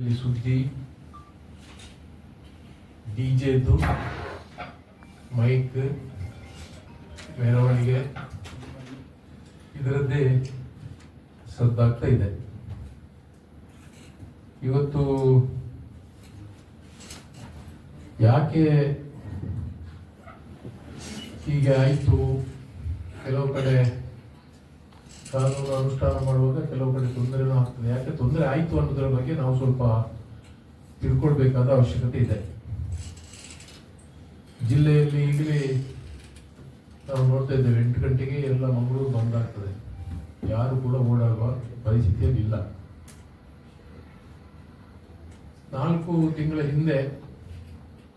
ಇಲ್ಲಿ ಸುದ್ದಿ ಡಿಜೆದು ಮೈಕ್ ಮೆರವಣಿಗೆ. ಇದರದ್ದೇ ಸದ್ದಾಗ್ತಾ ಇದೆ. ಇವತ್ತು ಯಾಕೆ ಹೀಗೆ ಆಯಿತು? ಕೆಲವು ಕಡೆ ಕಾನೂನು ಅನುಷ್ಠಾನ ಮಾಡುವಾಗ ಕೆಲವು ಕಡೆ ತೊಂದರೆನೂ ಆಗ್ತದೆ. ಯಾಕೆ? ತೊಂದರೆ ಆಯಿತು ಅನ್ನೋದರ ಬಗ್ಗೆ ನಾವು ಸ್ವಲ್ಪ ತಿಳ್ಕೊಳ್ಬೇಕಾದ ಅವಶ್ಯಕತೆ ಇದೆ. ಜಿಲ್ಲೆಯಲ್ಲಿ ಈಗಲೇ ನಾವು ನೋಡ್ತಾ ಇದ್ದೇವೆ, ಎಂಟು ಗಂಟೆಗೆ ಎಲ್ಲ ಮಂಗಳೂರು ಬಂದ್ ಆಗ್ತದೆ. ಯಾರು ಕೂಡ ಓಡಾಡುವ ಪರಿಸ್ಥಿತಿಯಲ್ಲಿ ಇಲ್ಲ. ನಾಲ್ಕು ತಿಂಗಳ ಹಿಂದೆ,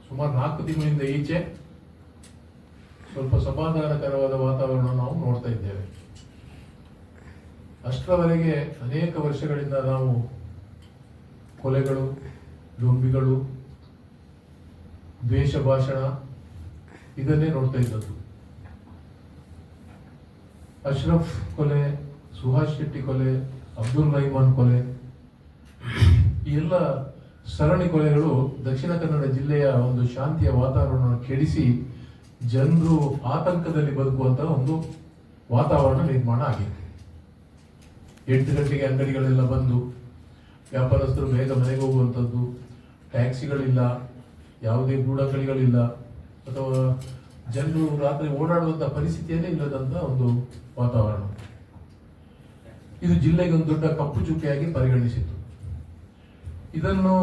ಸುಮಾರು ನಾಲ್ಕು ತಿಂಗಳಿಂದ ಈಚೆ ಸ್ವಲ್ಪ ಸಮಾಧಾನಕರವಾದ ವಾತಾವರಣ ನಾವು ನೋಡ್ತಾ ಇದ್ದೇವೆ. ಅಷ್ಟರವರೆಗೆ ಅನೇಕ ವರ್ಷಗಳಿಂದ ನಾವು ಕೊಲೆಗಳು ಲೊಂಬಿಗಳು ದ್ವೇಷ ಭಾಷಣ ಇದನ್ನೇ ನೋಡ್ತಾ ಇದ್ದದ್ದು. ಅಶ್ರಫ್ ಕೊಲೆ, ಸುಹಾಸ್ ಶೆಟ್ಟಿ ಕೊಲೆ, ಅಬ್ದುಲ್ ರಹಿಮಾನ್ ಕೊಲೆ, ಈ ಎಲ್ಲ ಸರಣಿ ಕೊಲೆಗಳು ದಕ್ಷಿಣ ಕನ್ನಡ ಜಿಲ್ಲೆಯ ಒಂದು ಶಾಂತಿಯ ವಾತಾವರಣವನ್ನು ಕೆಡಿಸಿ ಜನರು ಆತಂಕದಲ್ಲಿ ಬದುಕುವಂತಹ ಒಂದು ವಾತಾವರಣ ನಿರ್ಮಾಣ ಆಗಿದೆ. ಎಂಟು ಗಂಟೆಗೆ ಅಂಗಡಿಗಳೆಲ್ಲ ಬಂದು ವ್ಯಾಪಾರಸ್ಥರು ಬೇಗ ಮನೆಗೆ ಹೋಗುವಂಥದ್ದು, ಟ್ಯಾಕ್ಸಿಗಳಿಲ್ಲ, ಯಾವುದೇ ಗೂಢಕಳಿಗಳಿಲ್ಲ ಅಥವಾ ಜನರು ರಾತ್ರಿ ಓಡಾಡುವಂಥ ಪರಿಸ್ಥಿತಿಯನ್ನೇ ಇಲ್ಲದಂತ ಒಂದು ವಾತಾವರಣ. ಇದು ಜಿಲ್ಲೆಗೆ ಒಂದು ದೊಡ್ಡ ಕಪ್ಪು ಚುಕ್ಕೆಯಾಗಿ ಪರಿಗಣಿಸಿತು ಇದನ್ನು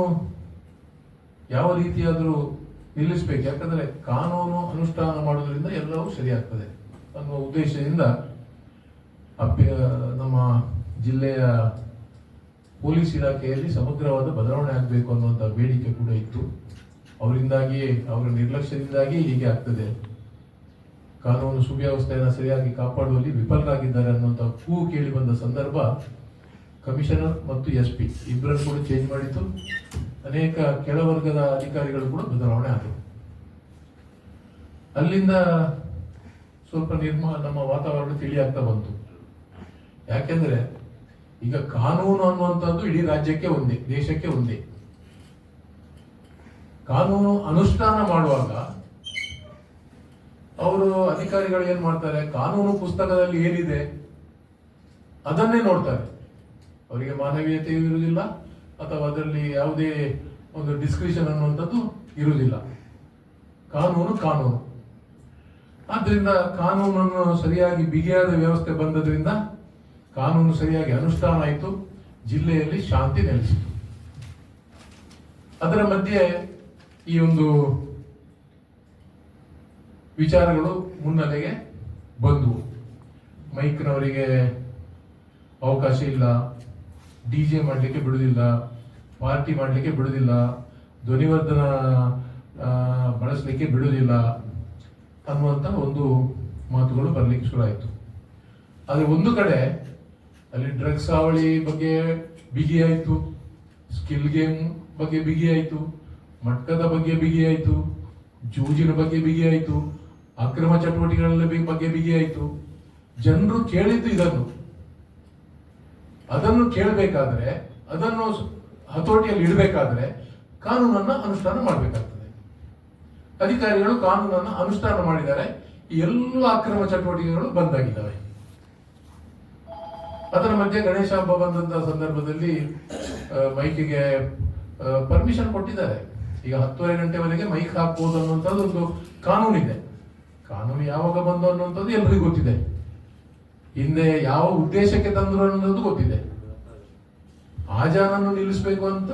ಯಾವ ರೀತಿಯಾದರೂ ನಿಲ್ಲಿಸಬೇಕು, ಯಾಕಂದರೆ ಕಾನೂನು ಅನುಷ್ಠಾನ ಮಾಡೋದ್ರಿಂದ ಎಲ್ಲವೂ ಸರಿಯಾಗ್ತದೆ ಅನ್ನುವ ಉದ್ದೇಶದಿಂದ ಅಭ್ಯ ನಮ್ಮ ಜಿಲ್ಲೆಯ ಪೊಲೀಸ್ ಇಲಾಖೆಯಲ್ಲಿ ಸಮಗ್ರವಾದ ಬದಲಾವಣೆ ಆಗಬೇಕು ಅನ್ನುವಂಥ ಬೇಡಿಕೆ ಕೂಡ ಇತ್ತು. ಅವರಿಂದಾಗಿ ಅವರ ನಿರ್ಲಕ್ಷ್ಯದಿಂದಾಗಿ ಹೀಗೆ ಆಗ್ತದೆ. ಕಾನೂನು ಸುವ್ಯವಸ್ಥೆಯನ್ನು ಸರಿಯಾಗಿ ಕಾಪಾಡುವಲ್ಲಿ ವಿಫಲರಾಗಿದ್ದಾರೆ ಅನ್ನುವಂಥ ಕೂಗು ಕೇಳಿ ಬಂದ ಸಂದರ್ಭ ಕಮಿಷನರ್ ಮತ್ತು ಎಸ್ ಪಿ ಇಬ್ಬರನ್ನು ಕೂಡ ಚೇಂಜ್ ಮಾಡಿತು ಅನೇಕ ಕೆಳವರ್ಗದ ಅಧಿಕಾರಿಗಳು ಕೂಡ ಬದಲಾವಣೆ ಆದವು. ಅಲ್ಲಿಂದ ಸ್ವಲ್ಪ ನಿರ್ಮ, ನಮ್ಮ ವಾತಾವರಣ ತಿಳಿಯಾಗ್ತಾ ಬಂತು. ಯಾಕೆಂದ್ರೆ ಈಗ ಕಾನೂನು ಅನ್ನುವಂಥದ್ದು ಇಡೀ ರಾಜ್ಯಕ್ಕೆ ಒಂದೇ, ದೇಶಕ್ಕೆ ಒಂದೇ. ಕಾನೂನು ಅನುಷ್ಠಾನ ಮಾಡುವಾಗ ಅವರು ಅಧಿಕಾರಿಗಳು ಏನ್ ಮಾಡ್ತಾರೆ? ಕಾನೂನು ಪುಸ್ತಕದಲ್ಲಿ ಏನಿದೆ, ಅದನ್ನೇ ನೋಡ್ತಾರೆ. ಅವರಿಗೆ ಮಾನವೀಯತೆಯೂ ಇರುವುದಿಲ್ಲ, ಅಥವಾ ಅದರಲ್ಲಿ ಯಾವುದೇ ಒಂದು ಡಿಸ್ಕ್ರಿಷನ್ ಅನ್ನುವಂಥದ್ದು ಇರುವುದಿಲ್ಲ. ಕಾನೂನು ಕಾನೂನು. ಆದ್ರಿಂದ ಕಾನೂನನ್ನು ಸರಿಯಾಗಿ ಬಿಗಿಯಾದ ವ್ಯವಸ್ಥೆ ಬಂದದ್ರಿಂದ ಕಾನೂನು ಸರಿಯಾಗಿ ಅನುಷ್ಠಾನ ಆಯಿತು, ಜಿಲ್ಲೆಯಲ್ಲಿ ಶಾಂತಿ ನೆಲೆಸಿತು. ಅದರ ಮಧ್ಯೆ ಈ ಒಂದು ವಿಚಾರಗಳು ಮುನ್ನೆಲೆಗೆ ಬಂದವು. ಮೈಕ್ನವರಿಗೆ ಅವಕಾಶ ಇಲ್ಲ, ಡಿ ಜೆ ಮಾಡಲಿಕ್ಕೆ ಬಿಡುವುದಿಲ್ಲ ಪಾರ್ಟಿ ಮಾಡಲಿಕ್ಕೆ ಬಿಡುವುದಿಲ್ಲ ಧ್ವನಿವರ್ಧನ ಬಳಸಲಿಕ್ಕೆ ಬಿಡುವುದಿಲ್ಲ ಅನ್ನುವಂಥ ಒಂದು ಮಾತುಗಳು ಬರಲಿಕ್ಕೆ ಶುರು ಆಯಿತು. ಆದರೆ ಒಂದು ಕಡೆ ಅಲ್ಲಿ ಡ್ರಗ್ಸ್ ಹಾವಳಿ ಬಗ್ಗೆ ಬಿಗಿ ಆಯಿತು. ಸ್ಕಿಲ್ ಗೇಮ್ ಬಗ್ಗೆ ಬಿಗಿ ಆಯಿತು. ಮಟ್ಕದ ಬಗ್ಗೆ ಬಿಗಿ ಆಯಿತು. ಜೂಜಿನ ಬಗ್ಗೆ ಬಿಗಿ ಆಯಿತು. ಅಕ್ರಮ ಚಟುವಟಿಕೆಗಳ ಬಗ್ಗೆ ಬಿಗಿ ಆಯಿತು. ಜನರು ಕೇಳಿದ್ದು ಇದನ್ನು. ಅದನ್ನು ಕೇಳಬೇಕಾದ್ರೆ, ಅದನ್ನು ಹತೋಟಿಯಲ್ಲಿ ಇಡಬೇಕಾದ್ರೆ ಕಾನೂನನ್ನ ಅನುಷ್ಠಾನ ಮಾಡಬೇಕಾಗ್ತದೆ. ಅಧಿಕಾರಿಗಳು ಕಾನೂನನ್ನ ಅನುಷ್ಠಾನ ಮಾಡಿದ್ದಾರೆ. ಎಲ್ಲ ಅಕ್ರಮ ಚಟುವಟಿಕೆಗಳು ಬಂದಾಗಿದ್ದಾವೆ ಅದರ ಮಧ್ಯೆ ಗಣೇಶ ಹಬ್ಬ ಬಂದಂತ ಸಂದರ್ಭದಲ್ಲಿ ಆ, ಮೈಕಿಗೆ ಪರ್ಮಿಷನ್ ಕೊಟ್ಟಿದ್ದಾರೆ. ಈಗ ಹತ್ತುವರೆ ಗಂಟೆವರೆಗೆ ಮೈಕ್ ಹಾಕ್ಬೋದು ಅನ್ನುವಂಥದ್ದು ಒಂದು ಕಾನೂನಿದೆ. ಕಾನೂನು ಯಾವಾಗ ಬಂದು ಅನ್ನುವಂಥದ್ದು ಎಲ್ರಿಗೂ ಗೊತ್ತಿದೆ. ಹಿಂದೆ ಯಾವ ಉದ್ದೇಶಕ್ಕೆ ತಂದ್ರು ಅನ್ನೋದು ಗೊತ್ತಿದೆ. ಆಜಾನನ್ನು ನಿಲ್ಲಿಸಬೇಕು ಅಂತ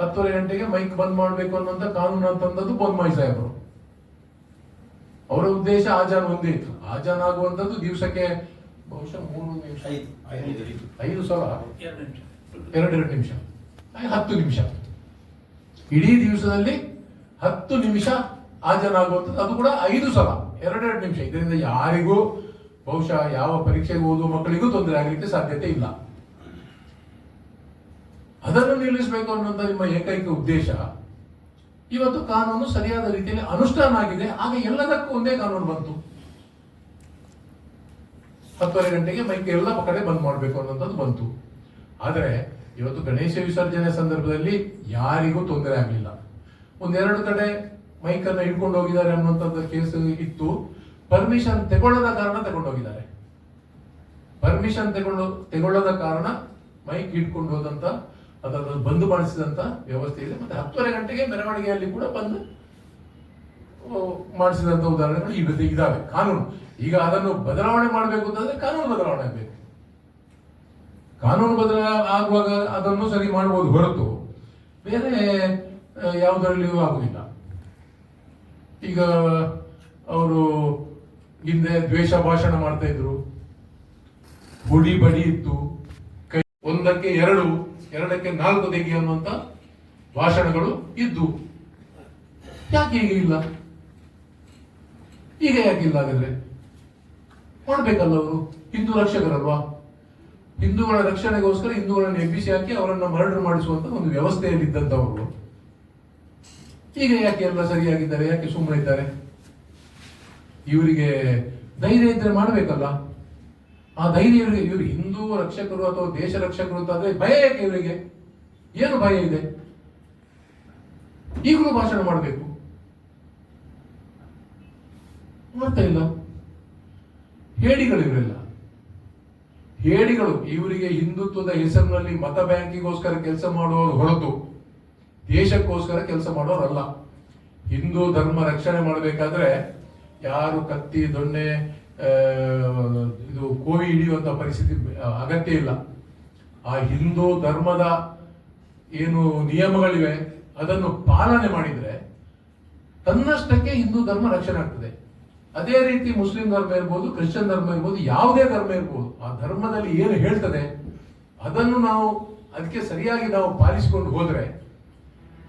ಹತ್ತುವರೆ ಗಂಟೆಗೆ ಮೈಕ್ ಬಂದ್ ಮಾಡಬೇಕು ಅನ್ನುವಂಥ ಕಾನೂನು ಅಂತಂದದ್ದು ಬೊಮ್ಮಾಯಿ ಸಾಹೇಬರು. ಅವರ ಉದ್ದೇಶ ಆಜಾನ್ ಒಂದೇ ಇತ್ತು. ಆಜಾನ್ ಆಗುವಂತದ್ದು ದಿವಸಕ್ಕೆ ಬಹುಶಃ ಮೂರು ನಿಮಿಷ ಐದು. ಸಲ ಎರಡೆರಡು ನಿಮಿಷ. ಹತ್ತು ನಿಮಿಷ ಇಡೀ ದಿವಸದಲ್ಲಿ ಹತ್ತು ನಿಮಿಷ ಹಾಜರಾಗುವಂಥದ್ದು. ಅದು ಕೂಡ ಐದು ಸಲ. ಎರಡೆರಡು ನಿಮಿಷ. ಇದರಿಂದ ಯಾರಿಗೂ ಬಹುಶಃ ಯಾವ ಪರೀಕ್ಷೆಗೆ ಓದುವ ಮಕ್ಕಳಿಗೂ ತೊಂದರೆ ಆಗಲಿಕ್ಕೆ ಸಾಧ್ಯತೆ ಇಲ್ಲ. ಅದನ್ನು ನಿಲ್ಲಿಸಬೇಕು ಅನ್ನುವಂಥ ನಿಮ್ಮ ಏಕೈಕ ಉದ್ದೇಶ. ಇವತ್ತು ಕಾನೂನು ಸರಿಯಾದ ರೀತಿಯಲ್ಲಿ ಅನುಷ್ಠಾನ ಆಗಿದೆ. ಆಗ ಎಲ್ಲದಕ್ಕೂ ಒಂದೇ ಕಾನೂನು ಬಂತು. ಹತ್ತುವರೆ ಗಂಟೆಗೆ ಮೈಕ್ ಎಲ್ಲ ಕಡೆ ಬಂದ್ ಮಾಡಬೇಕು ಅನ್ನೋಂಥದ್ದು ಬಂತು. ಆದರೆ ಇವತ್ತು ಗಣೇಶ ವಿಸರ್ಜನೆ ಸಂದರ್ಭದಲ್ಲಿ ಯಾರಿಗೂ ತೊಂದರೆ ಆಗಲಿಲ್ಲ. ಒಂದೆರಡು ಕಡೆ ಮೈಕನ್ನು ಹಿಡ್ಕೊಂಡು ಹೋಗಿದ್ದಾರೆ ಅನ್ನುವಂಥದ್ದು ಕೇಸ್ ಇತ್ತು. ಪರ್ಮಿಷನ್ ತಗೊಳ್ಳದ ಕಾರಣ ತಗೊಂಡೋಗಿದ್ದಾರೆ ಪರ್ಮಿಷನ್ ತಗೊಂಡು, ತಗೊಳ್ಳದ ಕಾರಣ ಮೈಕ್ ಹಿಡ್ಕೊಂಡು ಹೋದಂತ, ಅದನ್ನು ಬಂದು ಮಾಡಿಸಿದಂತ ವ್ಯವಸ್ಥೆ ಇದೆ. ಮತ್ತೆ ಹತ್ತುವರೆ ಗಂಟೆಗೆ ಮೆರವಣಿಗೆಯಲ್ಲಿ ಕೂಡ ಬಂದು ಮಾಡಿಸಿದಂತ ಉದಾಹರಣೆಗಳು ಇದಾವೆ. ಕಾನೂನು. ಈಗ ಅದನ್ನು ಬದಲಾವಣೆ ಮಾಡಬೇಕು ಅಂತಂದ್ರೆ ಕಾನೂನು ಬದಲಾವಣೆ ಆಗಬೇಕು. ಕಾನೂನು ಬದಲ ಆಗುವಾಗ ಅದನ್ನು ಸರಿ ಮಾಡಬಹುದು ಹೊರತು ಬೇರೆ ಯಾವುದರಲ್ಲಿಯೂ ಆಗುವುದಿಲ್ಲ. ಈಗ ಅವರು ಹಿಂದೆ ದ್ವೇಷ ಭಾಷಣ ಮಾಡ್ತಾ ಇದ್ರು. ಹುಡಿ ಬಡಿ ಇತ್ತು. ಕೈ ಒಂದಕ್ಕೆ ಎರಡು, ಎರಡಕ್ಕೆ ನಾಲ್ಕು ತೆಗಿ ಅನ್ನುವಂತ ಭಾಷಣಗಳು ಇದ್ದು. ಯಾಕೆ ಈಗ ಇಲ್ಲ? ಈಗ ಯಾಕಿಲ್ಲ ಹಾಗಾದ್ರೆ? ಮಾಡ್ಬೇಕಲ್ಲ ಅವರು ಹಿಂದೂ ರಕ್ಷಕರಲ್ವಾ? ಹಿಂದೂಗಳ ರಕ್ಷಣೆಗೋಸ್ಕರ ಹಿಂದೂಗಳನ್ನು ಎಬ್ಬಿಸಿ ಹಾಕಿ ಅವರನ್ನು ಮರ್ಡರ್ ಮಾಡಿಸುವಂತ ಒಂದು ವ್ಯವಸ್ಥೆಯಲ್ಲಿದ್ದಂಥವರು. ಈಗ ಯಾಕೆ ಎಲ್ಲ ಸರಿಯಾಗಿದ್ದಾರೆ? ಯಾಕೆ ಸುಮ್ಮನೆ ಇದ್ದಾರೆ ಇವರಿಗೆ ಧೈರ್ಯ ಇದ್ರೆ ಮಾಡಬೇಕಲ್ಲ. ಆ ಧೈರ್ಯ ಇವರಿಗೆ, ಇವರು ಹಿಂದೂ ರಕ್ಷಕರು ಅಥವಾ ದೇಶ ರಕ್ಷಕರು ಅಂತ ಆದ್ರೆ ಭಯ ಯಾಕೆ ಇವರಿಗೆ? ಏನು ಭಯ ಇದೆ? ಈಗಲೂ ಭಾಷಣ ಮಾಡಬೇಕು. ಮಾಡ್ತಾ ಇಲ್ಲ. ಹೇಡಿಗಳು ಇವರೆಲ್ಲ ಹೇಡಿಗಳು, ಇವರಿಗೆ ಹಿಂದುತ್ವದ ಹೆಸರಿನಲ್ಲಿ ಮತ ಬ್ಯಾಂಕಿಗೋಸ್ಕರ ಕೆಲಸ ಮಾಡುವವರು ಹೊರತು, ದೇಶಕ್ಕೋಸ್ಕರ ಕೆಲಸ ಮಾಡೋರಲ್ಲ. ಹಿಂದೂ ಧರ್ಮ ರಕ್ಷಣೆ ಮಾಡಬೇಕಾದ್ರೆ ಯಾರು ಕತ್ತಿ, ದೊಣ್ಣೆ ಇದು ಕೋವಿ ಹಿಡಿಯುವಂಥ ಪರಿಸ್ಥಿತಿ ಅಗತ್ಯ ಇಲ್ಲ. ಆ ಹಿಂದೂ ಧರ್ಮದ ಏನು ನಿಯಮಗಳಿವೆ, ಅದನ್ನು ಪಾಲನೆ ಮಾಡಿದ್ರೆ ತನ್ನಷ್ಟಕ್ಕೆ ಹಿಂದೂ ಧರ್ಮ ರಕ್ಷಣೆ ಆಗ್ತದೆ. ಅದೇ ರೀತಿ ಮುಸ್ಲಿಂ ಧರ್ಮ ಇರ್ಬೋದು, ಕ್ರಿಶ್ಚಿಯನ್ ಧರ್ಮ ಇರ್ಬೋದು, ಯಾವುದೇ ಧರ್ಮ ಇರ್ಬೋದು, ಆ ಧರ್ಮದಲ್ಲಿ ಏನು ಹೇಳ್ತದೆ, ಅದನ್ನು ನಾವು ಅದಕ್ಕೆ ಸರಿಯಾಗಿ ನಾವು ಪಾಲಿಸಿಕೊಂಡು ಹೋದರೆ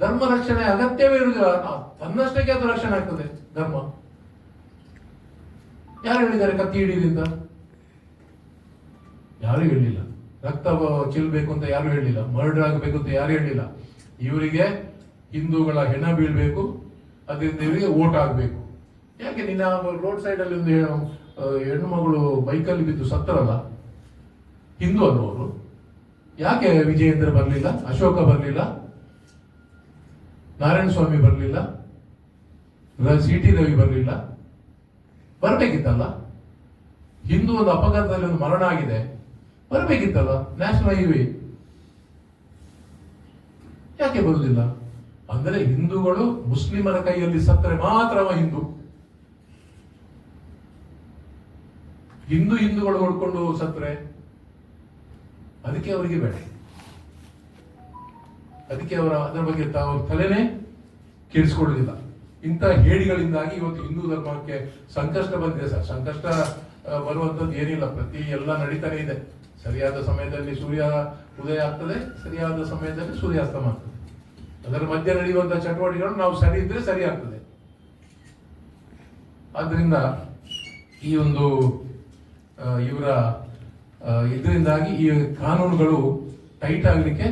ಧರ್ಮ ರಕ್ಷಣೆ ಅಗತ್ಯವೇ ಇರುವುದಿಲ್ಲ. ತನ್ನಷ್ಟಕ್ಕೆ ಅದು ರಕ್ಷಣೆ ಆಗ್ತದೆ, ಧರ್ಮ. ಯಾರು ಹೇಳಿದ್ದಾರೆ ಕತ್ತಿ ಹಿಡಿಯಿಂದ ಯಾರು ಹೇಳಿಲ್ಲ. ರಕ್ತ ಚೆಲ್ಲಬೇಕು ಅಂತ ಯಾರು ಹೇಳಿಲ್ಲ. ಮರ್ಡರ್ ಆಗಬೇಕು ಅಂತ ಯಾರು ಹೇಳಿಲ್ಲ. ಇವರಿಗೆ ಹಿಂದೂಗಳ ಹೆಣ ಬೀಳ್ಬೇಕು ಅದರಿಂದ ಇವರಿಗೆ ಓಟ್ ಆಗಬೇಕು ಯಾಕೆ ನಿನ್ನ ರೋಡ್ ಸೈಡ್ ಅಲ್ಲಿ ಒಂದು ಹೆಣ್ಣು ಮಗಳು ಬೈಕಲ್ಲಿ ಬಿದ್ದು ಸತ್ತರಲ್ಲ? ಹಿಂದೂ ಅನ್ನುವರು ಯಾಕೆ ವಿಜಯೇಂದ್ರ ಬರಲಿಲ್ಲ? ಅಶೋಕ ಬರಲಿಲ್ಲ? ನಾರಾಯಣ ಸ್ವಾಮಿ ಬರಲಿಲ್ಲ? ಸಿ ಟಿ ರವಿ ಬರಲಿಲ್ಲ? ಬರಬೇಕಿತ್ತಲ್ಲ? ಹಿಂದೂ ಒಂದು ಅಪಘಾತದಲ್ಲಿ ಒಂದು ಮರಣ ಆಗಿದೆ. ಬರಬೇಕಿತ್ತಲ್ಲ? ನ್ಯಾಷನಲ್ ಹೈವೇ ಯಾಕೆ ಬರುವುದಿಲ್ಲ ಅಂದರೆ ಹಿಂದೂಗಳು ಮುಸ್ಲಿಮರ ಕೈಯಲ್ಲಿ ಸತ್ತರೆ ಮಾತ್ರ ಹಿಂದೂ. ಹಿಂದೂ ಹಿಂದೂಗಳು ಹೊಡ್ಕೊಂಡು ಸತ್ರೆ, ಅದಕ್ಕೆ ಅವರಿಗೆ ಬೇಡ. ಅದಕ್ಕೆ ಅವರ, ಅದರ ಬಗ್ಗೆ ತಾವು ತಲೆನೇ ಕೆಡಿಸ್ಕೊಳ್ಳುವುದಿಲ್ಲ ಇಂಥ ಹೇಡಿಗಳಿಂದಾಗಿ ಇವತ್ತು ಹಿಂದೂ ಧರ್ಮಕ್ಕೆ ಸಂಕಷ್ಟ ಬಂದಿದೆ ಸರ್. ಸಂಕಷ್ಟ ಬರುವಂಥದ್ದು ಏನಿಲ್ಲ. ಪ್ರತಿ ಎಲ್ಲ ನಡೀತಾನೆ ಇದೆ. ಸರಿಯಾದ ಸಮಯದಲ್ಲಿ ಸೂರ್ಯ ಉದಯ ಆಗ್ತದೆ, ಸರಿಯಾದ ಸಮಯದಲ್ಲಿ ಸೂರ್ಯಾಸ್ತಮ ಆಗ್ತದೆ. ಅದರ ಮಧ್ಯೆ ನಡೆಯುವಂಥ ಚಟುವಟಿಕೆಗಳು ನಾವು ಸರಿ ಇದ್ರೆ ಸರಿ ಆಗ್ತದೆ. ಆದ್ದರಿಂದ ಈ ಒಂದು ಇವರ ಇದರಿಂದಾಗಿ ಈ ಕಾನೂನುಗಳು ಟೈಟ್ ಆಗಲಿಕ್ಕೆ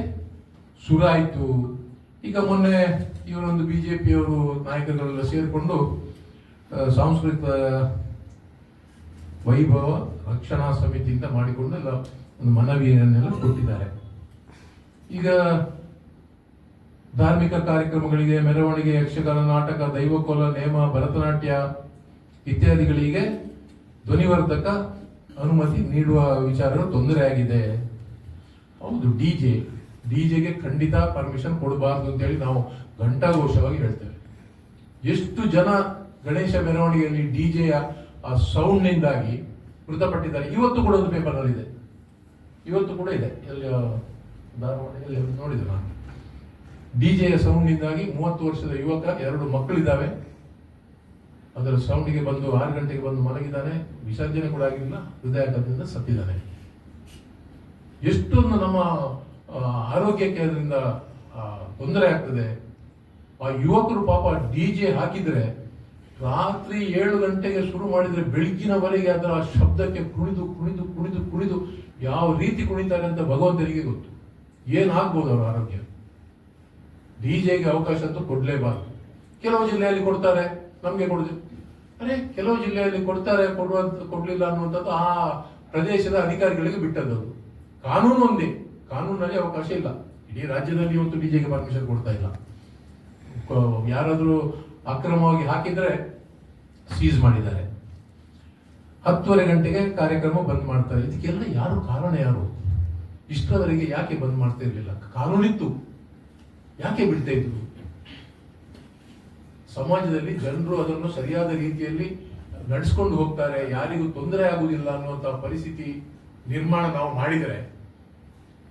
ಶುರು ಆಯಿತು ಈಗ ಮೊನ್ನೆ ಇವರೊಂದು ಬಿ ಜೆ ಪಿಯವರು ನಾಯಕರುಗಳೆಲ್ಲ ಸೇರಿಕೊಂಡು ಸಾಂಸ್ಕೃತಿಕ ವೈಭವ ರಕ್ಷಣಾ ಸಮಿತಿಯಿಂದ ಮಾಡಿಕೊಂಡು ಎಲ್ಲ ಒಂದು ಮನವಿಯನ್ನೆಲ್ಲ ಕೊಟ್ಟಿದ್ದಾರೆ. ಈಗ ಧಾರ್ಮಿಕ ಕಾರ್ಯಕ್ರಮಗಳಿಗೆ, ಮೆರವಣಿಗೆ, ಯಕ್ಷಗಾನ, ನಾಟಕ, ದೈವಕೋಲ, ನೇಮ, ಭರತನಾಟ್ಯ ಇತ್ಯಾದಿಗಳಿಗೆ ಧ್ವನಿವರ್ಧಕ ಅನುಮತಿ ನೀಡುವ ವಿಚಾರ ತೊಂದರೆ ಆಗಿದೆ. ಹೌದು ಡಿಜೆ ಡಿಜೆಗೆ ಖಂಡಿತ ಪರ್ಮಿಷನ್ ಕೊಡಬಾರ್ದು ಅಂತೇಳಿ ನಾವು ಘಂಟಾಘೋಷವಾಗಿ ಹೇಳ್ತೇವೆ. ಎಷ್ಟು ಜನ ಗಣೇಶ ಮೆರವಣಿಗೆಯಲ್ಲಿ ಡಿಜೆಯ ಆ ಸೌಂಡ್ ನಿಂದಾಗಿ ಮೃತಪಟ್ಟಿದ್ದಾರೆ. ಇವತ್ತು ಕೂಡ ಒಂದು ಪೇಪರ್ ಇದೆ ಇವತ್ತು ಕೂಡ ಇದೆ. ಎಲ್ಲಿ ಧಾರವಾಡ ನೋಡಿದೆ ನಾನು. ಡಿಜೆಯ ಸೌಂಡ್ನಿಂದಾಗಿ ಮೂವತ್ತು ವರ್ಷದ ಯುವಕ, ಎರಡು ಮಕ್ಕಳಿದ್ದಾವೆ. ಅದರ ಸೌಂಡಿಗೆ ಬಂದು ಆರು ಗಂಟೆಗೆ ಬಂದು ಮಲಗಿದ್ದಾನೆ, ವಿಸರ್ಜನೆ ಕೂಡ ಆಗಿಲ್ಲ, ಹೃದಯಾಘಾತದಿಂದ ಸತ್ತಿದ್ದಾನೆ. ಎಷ್ಟೊಂದು ನಮ್ಮ ಆರೋಗ್ಯಕ್ಕೆ ಅದರಿಂದ ತೊಂದರೆ ಆಗ್ತದೆ. ಆ ಯುವಕರು ಪಾಪ ಡಿ ಜೆ ಹಾಕಿದ್ರೆ, ರಾತ್ರಿ ಏಳು ಗಂಟೆಗೆ ಶುರು ಮಾಡಿದ್ರೆ ಬೆಳಗ್ಗಿನವರೆಗೆ ಅದರ ಶಬ್ದಕ್ಕೆ ಕುಣಿದು ಕುಣಿದು ಕುಣಿದು ಕುಣಿದು ಯಾವ ರೀತಿ ಕುಣಿತಾರೆ ಅಂತ ಭಗವಂತನಿಗೆ ಗೊತ್ತು. ಏನಾಗ್ಬೋದು ಅವರ ಆರೋಗ್ಯ? ಡಿ ಜೆಗೆ ಅವಕಾಶ ಅಂತೂ ಕೊಡಲೇಬಾರದು. ಕೆಲವು ಜಿಲ್ಲೆಯಲ್ಲಿ ಕೊಡ್ತಾರೆ. ನಮ್ಗೆ ಕೊಡುದು. ಅರೆ, ಕೆಲವು ಜಿಲ್ಲೆಯಲ್ಲಿ ಕೊಡ್ತಾರೆ ಕೊಡುವಂಥ ಕೊಡ್ಲಿಲ್ಲ ಅನ್ನುವಂಥದ್ದು ಆ ಪ್ರದೇಶದ ಅಧಿಕಾರಿಗಳಿಗೆ ಬಿಟ್ಟದ್ದು ಕಾನೂನು ಒಂದೇ. ಕಾನೂನಲ್ಲಿ ಅವಕಾಶ ಇಲ್ಲ. ಇಡೀ ರಾಜ್ಯದಲ್ಲಿ ಇವತ್ತು ಡಿಜೆಗೆ ಪರ್ಮಿಷನ್ ಕೊಡ್ತಾ ಇಲ್ಲ. ಯಾರಾದರೂ ಯಾರಾದ್ರೂ ಅಕ್ರಮವಾಗಿ ಹಾಕಿದರೆ ಸೀಸ್ ಮಾಡಿದ್ದಾರೆ. ಹತ್ತುವರೆ ಗಂಟೆಗೆ ಕಾರ್ಯಕ್ರಮ ಬಂದ್ ಮಾಡ್ತಾರೆ ಇದಕ್ಕೆಲ್ಲ ಯಾರು ಕಾರಣ ಯಾರು? ಇಷ್ಟರವರೆಗೆ ಯಾಕೆ ಬಂದ್ ಮಾಡ್ತಾ ಇರಲಿಲ್ಲ? ಕಾನೂನಿತ್ತು. ಯಾಕೆ ಬಿಡ್ತಾ ಇದ್ರು? ಸಮಾಜದಲ್ಲಿ ಜನರು ಅದನ್ನು ಸರಿಯಾದ ರೀತಿಯಲ್ಲಿ ನಡೆಸ್ಕೊಂಡು ಹೋಗ್ತಾರೆ, ಯಾರಿಗೂ ತೊಂದರೆ ಆಗುವುದಿಲ್ಲ ಅನ್ನುವಂಥ ಪರಿಸ್ಥಿತಿ ನಿರ್ಮಾಣ ನಾವು ಮಾಡಿದರೆ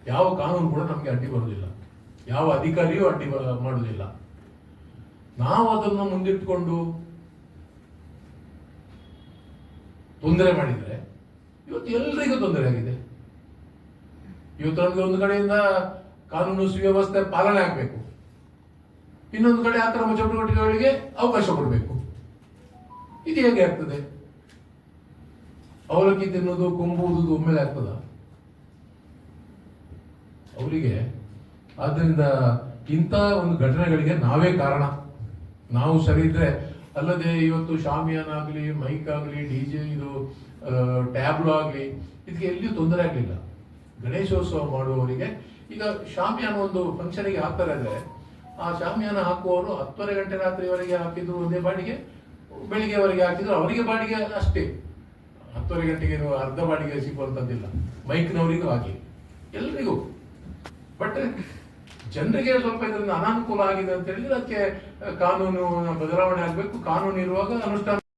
ಯಾವ ಕಾನೂನು ಕೂಡ ನಮಗೆ ಅಡ್ಡಿ ಬರುವುದಿಲ್ಲ. ಯಾವ ಅಧಿಕಾರಿಯೂ ಅಡ್ಡಿ ಮಾಡುವುದಿಲ್ಲ. ನಾವು ಅದನ್ನು ಮುಂದಿಟ್ಟುಕೊಂಡು ತೊಂದರೆ ಮಾಡಿದರೆ, ಇವತ್ತು ಎಲ್ರಿಗೂ ತೊಂದರೆ ಆಗಿದೆ. ಇವತ್ತು ನಮಗೆ ಒಂದು ಕಡೆಯಿಂದ ಕಾನೂನು ಸುವ್ಯವಸ್ಥೆ ಪಾಲನೆ ಆಗಬೇಕು. ಇನ್ನೊಂದು ಕಡೆ ಅಕ್ರಮ ಚಟುವಟಿಕೆಗಳಿಗೆ ಅವಕಾಶ ಕೊಡಬೇಕು. ಇದು ಹೇಗೆ ಆಗ್ತದೆ? ಅವಲಕ್ಕಿ ತಿನ್ನೋದು ಕೊಂಬುವುದು ಒಮ್ಮೆಲೆ ಆಗ್ತದ? ಅವರಿಗೆ ಆದ್ದರಿಂದ ಇಂಥ ಒಂದು ಘಟನೆಗಳಿಗೆ ನಾವೇ ಕಾರಣ. ನಾವು ಸರಿ ಇದ್ರೆ ಅಲ್ಲದೆ ಇವತ್ತು ಶಾಮಿಯಾನ ಆಗಲಿ ಮೈಕ್ ಆಗಲಿ ಡಿ ಜೆ ಇದು ಟ್ಯಾಬ್ಲೋ ಆಗಲಿ, ಇದಕ್ಕೆ ಎಲ್ಲಿಯೂ ತೊಂದರೆ ಆಗಲಿಲ್ಲ. ಗಣೇಶೋತ್ಸವ ಮಾಡುವವರಿಗೆ ಈಗ ಶಾಮಿಯಾನ ಒಂದು ಫಂಕ್ಷನಿಗೆ ಹಾಕ್ತಾರೆ ಅಂದ್ರೆ ಆ ಶಾಮಿಯಾನ ಹಾಕುವವರು ಹತ್ತುವರೆ ಗಂಟೆ ರಾತ್ರಿವರೆಗೆ ಹಾಕಿದ್ರು ಒಂದೇ ಬಾಡಿಗೆ, ಬೆಳಿಗ್ಗೆವರೆಗೆ ಹಾಕಿದ್ರು ಅವರಿಗೆ ಬಾಡಿಗೆ ಅಷ್ಟೇ. ಹತ್ತುವರೆ ಗಂಟೆಗೆ ಅರ್ಧ ಬಾಡಿಗೆ ಸಿಗುವಂಥದ್ದಿಲ್ಲ ಮೈಕ್ನವರಿಗೂ ಹಾಗೆ. ಎಲ್ರಿಗೂ. ಬಟ್ ಜನರಿಗೆ ಸ್ವಲ್ಪ ಇದರಿಂದ ಅನಾನುಕೂಲ ಆಗಿದೆ ಅಂತ ಹೇಳಿದ್ರೆ ಅದಕ್ಕೆ ಕಾನೂನು ಬದಲಾವಣೆ ಆಗಬೇಕು. ಕಾನೂನು ಇರುವಾಗ ಅನುಷ್ಠಾನ